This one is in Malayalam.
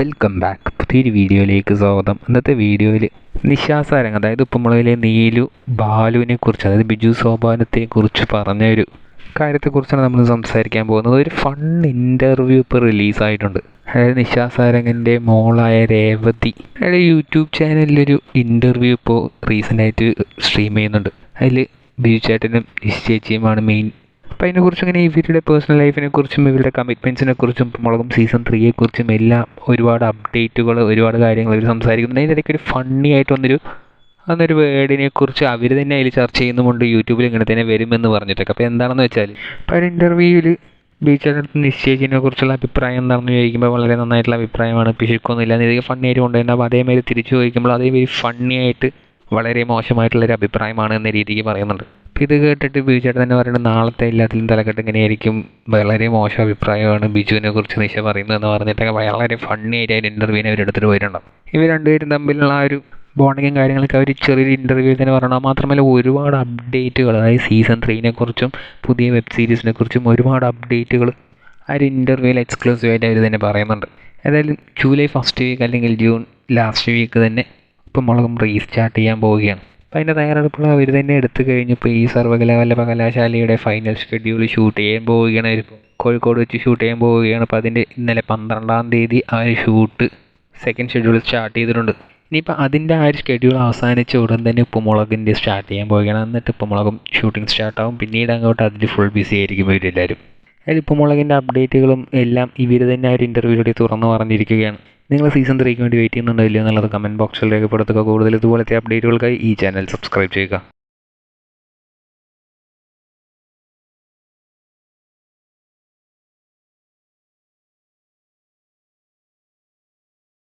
വെൽക്കം ബാക്ക് പുതിയൊരു വീഡിയോയിലേക്ക് സ്വാഗതം. ഇന്നത്തെ വീഡിയോയിൽ നിശാസാരംഗ് അതായത് ഉപ്പുമുളകിലെ നീലു ബാലുവിനെ കുറിച്ച് അതായത് ബിജു സോപാനത്തെ കുറിച്ച് പറഞ്ഞൊരു കാര്യത്തെക്കുറിച്ചാണ് നമ്മൾ സംസാരിക്കാൻ പോകുന്നത്. ഒരു ഫൺ ഇന്റർവ്യൂ ഇപ്പോൾ റിലീസായിട്ടുണ്ട് അതായത് നിശാസാരംഗിന്റെ മോളായ രേവതി അയാളുടെ യൂട്യൂബ് ചാനലിലൊരു ഇന്റർവ്യൂ ഇപ്പോൾ റീസെന്റായിട്ട് സ്ട്രീം ചെയ്യുന്നുണ്ട്. അതിൽ ബിജു ചേട്ടനും നിശ്ചേച്ചിയുമാണ് മെയിൻ അപ്പോൾ അതിനെക്കുറിച്ച് ഇങ്ങനെ ഇവരുടെ പേഴ്സണൽ ലൈഫിനെ കുറിച്ചും ഇവരുടെ കമ്മിറ്റ്മെന്റ്സിനെ കുറിച്ചും മുളകും സീസൺ ത്രീയെ കുറിച്ചും എല്ലാം ഒരുപാട് അപ്ഡേറ്റുകൾ ഒരുപാട് കാര്യങ്ങൾ ഇവർ സംസാരിക്കുന്നുണ്ട്. അതിന്റെ ഇടയ്ക്ക് ഒരു ഫണ്ണി ആയിട്ട് വന്നൊരു അന്നൊരു വേർഡിനെ കുറിച്ച് അവർ തന്നെ അതിൽ ചർച്ച ചെയ്യുന്നുമുണ്ട്. യൂട്യൂബിൽ ഇങ്ങനെ തന്നെ വരുമെന്ന് പറഞ്ഞിട്ടൊക്കെ. അപ്പോൾ എന്താണെന്ന് വെച്ചാൽ ഇപ്പോൾ ഒരു ഇന്റർവ്യൂവിൽ ബീച്ചടുത്ത് നിശ്ചയിച്ചതിനെ കുറിച്ചുള്ള അഭിപ്രായം എന്താണെന്ന് ചോദിക്കുമ്പോൾ വളരെ നന്നായിട്ടുള്ള അഭിപ്രായമാണ്. പിശുക്കൊന്നുമില്ല ഇതൊക്കെ ഫണ്ണി ആയിട്ട് കൊണ്ടുവരുന്നത് അപ്പോൾ അതേമാതിരി തിരിച്ചു ചോദിക്കുമ്പോൾ അതേമാതിരി ഫണ്ണി ആയിട്ട് വളരെ മോശമായിട്ടുള്ളൊരു അഭിപ്രായമാണ് എന്ന രീതിക്ക് പറയുന്നുണ്ട്. ഇത് കേട്ടിട്ട് ബിജു ചേട്ടൻ തന്നെ പറയുന്നത് നാളത്തെ എല്ലാത്തിലും തലക്കെട്ട് ഇങ്ങനെയായിരിക്കും. വളരെ മോശം അഭിപ്രായമാണ് ബിജുവിനെ കുറിച്ച് നിശ പറയുന്നതെന്ന് പറഞ്ഞിട്ടൊക്കെ വളരെ ഫണ്ണി ആയിട്ട് അതിന്റെ ഇന്റർവ്യൂവിനെ അവരെടുത്തിട്ട് പോയിട്ടുണ്ടാവും ഇവർ രണ്ടുപേരും തമ്മിലുള്ള ആ ഒരു ബോണ്ടിങ്ങും കാര്യങ്ങളൊക്കെ അവർ ചെറിയൊരു ഇന്റർവ്യൂ തന്നെ പറയണം മാത്രമല്ല ഒരുപാട് അപ്ഡേറ്റുകൾ അതായത് സീസൺ ത്രീനെ കുറിച്ചും പുതിയ വെബ് സീരീസിനെ കുറിച്ചും ഒരുപാട് അപ്ഡേറ്റുകൾ ആ ഒരു ഇന്റർവ്യൂവിൽ എക്സ്ക്ലൂസീവായിട്ട് അവർ തന്നെ പറയുന്നുണ്ട്. ഏതായാലും ജൂലൈ ഫസ്റ്റ് വീക്ക് അല്ലെങ്കിൽ ജൂൺ ലാസ്റ്റ് വീക്ക് തന്നെ ഇപ്പം മുളകും റീസ്റ്റാർട്ട് ചെയ്യാൻ പോവുകയാണ്. അപ്പം അതിന്റെ തയ്യാറെടുപ്പുകൾ അവർ തന്നെ എടുത്തു കഴിഞ്ഞപ്പോൾ ഈ സർവകലാവല്ലഭ ഫൈനൽ ഷെഡ്യൂൾ ഷൂട്ട് ചെയ്യാൻ പോവുകയാണ്. കോഴിക്കോട് വെച്ച് ഷൂട്ട് ചെയ്യാൻ പോവുകയാണ്. അപ്പോൾ അതിന്റെ ഇന്നലെ പന്ത്രണ്ടാം തീയതി ആ ഒരു ഷൂട്ട് സെക്കൻഡ് ഷെഡ്യൂൾ സ്റ്റാർട്ട് ചെയ്തിട്ടുണ്ട്. ഇനിയിപ്പോൾ അതിന്റെ ആ ഒരു ഷെഡ്യൂൾ അവസാനിച്ച ഉടൻ തന്നെ ഉപ്പുമുളകിന്റെ സ്റ്റാർട്ട് ചെയ്യാൻ പോവുകയാണ്. എന്നിട്ട് ഉപ്പുമുളകും ഷൂട്ടിംഗ് സ്റ്റാർട്ടാവും പിന്നീട് അങ്ങോട്ട് അതിൽ ഫുൾ ബിസി ആയിരിക്കും ഇവരെല്ലാവരും അതിൽ ഉപ്പുമുളകിന്റെ അപ്ഡേറ്റുകളും എല്ലാം ഇവർ തന്നെ ആ ഒരു ഇന്റർവ്യൂവിലൂടെ തുറന്നു പറഞ്ഞിരിക്കുകയാണ്. നിങ്ങൾ സീസൺ ത്രീക്ക് വേണ്ടി വെയിറ്റ് ചെയ്യുന്നുണ്ടോ ഇല്ലയോ എന്നുള്ളത് കമന്റ് ബോക്സിൽ രേഖപ്പെടുത്തുക. കൂടുതൽ ഇതുപോലത്തെ അപ്ഡേറ്റുകൾക്കായി ഈ ചാനൽ സബ്സ്ക്രൈബ് ചെയ്യുക.